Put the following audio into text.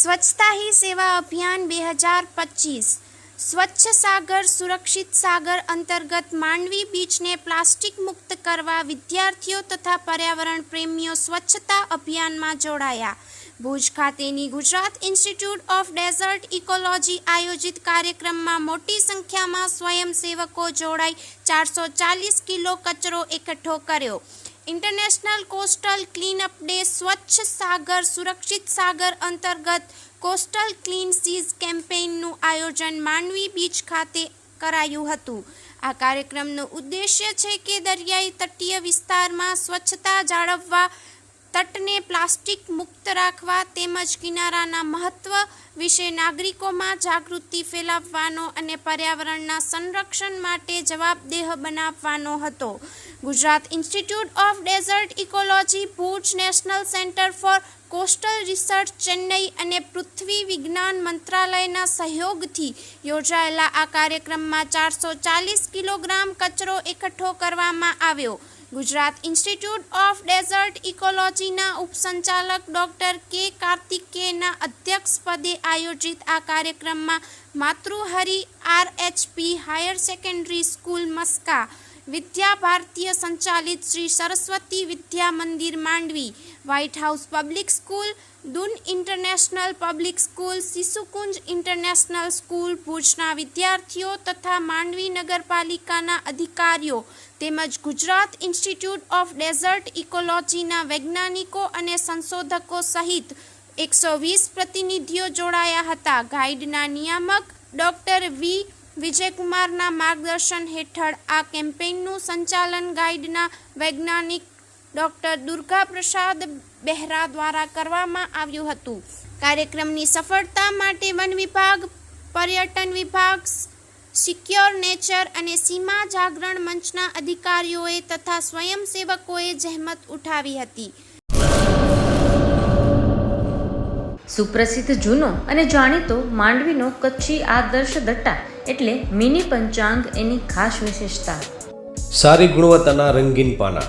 સ્વચ્છતા હી સેવા અભિયાન બે હજાર પચીસ. સ્વચ્છ સાગર, સુરક્ષિત સાગર અંતર્ગત માંડવી બીચને પ્લાસ્ટિક મુક્ત કરવા વિદ્યાર્થીઓ તથા પર્યાવરણ પ્રેમીઓ સ્વચ્છતા અભિયાનમાં જોડાયા. ભુજ ખાતેની Gujarat Institute of Desert Ecology આયોજિત કાર્યક્રમમાં મોટી સંખ્યામાં સ્વયંસેવકો જોડાઈ ચારસો ચાલીસ કિલો કચરો એકઠો કર્યો. ઇન્ટરનેશનલ કોસ્ટલ ક્લીનઅપ ડે સ્વચ્છ સાગર, સુરક્ષિત સાગર અંતર્ગત કોસ્ટલ ક્લીન સીઝ કેમ્પેઇનનું આયોજન માંડવી બીચ ખાતે કરાયું હતું. આ કાર્યક્રમનો ઉદ્દેશ્ય છે કે દરિયાઈ તટીય વિસ્તારમાં સ્વચ્છતા જાળવવા તટને પ્લાસ્ટિક મુક્ત રાખવા તેમજ કિનારાના મહત્વ વિશે નાગરિકોમાં જાગૃતિ ફેલાવવાનો અને પર્યાવરણના સંરક્ષણ માટે જવાબદેહ બનાવવાનો હતો. Gujarat Institute of Desert Ecology Bhuj National Centre for Coastal Research Chennai અને પૃથ્વી વિજ્ઞાન મંત્રાલયના સહયોગથી યોજાયેલા આ કાર્યક્રમમાં ચારસો ચાલીસ કિલોગ્રામ કચરો એકઠો કરવામાં આવ્યો. ગુજરાત ઇન્સ્ટિટ્યૂટ ઓફ ડેઝર્ટ ઇકોલોજીના ઉપસંચાલક ડૉક્ટર કે કાર્તિકેયના અધ્યક્ષપદે આયોજિત આ કાર્યક્રમમાં માતૃહરી RHP higher secondary school Maska Vidya Bharatiya સંચાલિત Shri Saraswati Vidya Mandir Mandvi White House Public School Doon International Public School Shishukunj International School ભુજના વિદ્યાર્થીઓ તથા માંડવી નગરપાલિકાના અધિકારીઓ તેમજ ગુજરાત ઇન્સ્ટિટ્યૂટ ઓફ ડેઝર્ટ ઇકોલોજીના વૈજ્ઞાનિકો અને સંશોધકો સહિત એકસો વીસ પ્રતિનિધિઓ જોડાયા હતા. ગાઈડના નિયામક ડૉક્ટર વી વિજયકુમારના માર્ગદર્શન હેઠળ આ કેમ્પેઇનનું સંચાલન ગાઈડના વૈજ્ઞાનિક ડોક્ટર દુર્ગા પ્રસાદ બહેરા દ્વારા કરવામાં આવ્યું હતું. કાર્યક્રમની સફળતા માટે વન વિભાગ પર્યટન વિભાગ સિક્યોર નેચર અને સીમા જાગરણ મંચના અધિકારીઓએ તથા સ્વયંસેવકોએ જહેમત ઉઠાવી હતી. સુપ્રસિદ્ધ જૂનો અને જાણીતો માંડવીનો કચ્છી આદર્શ દટ્ટા એટલે મિની પંચાંગ એની ખાસ વિશેષતા. સારી ગુણવત્તાના રંગીન પાના.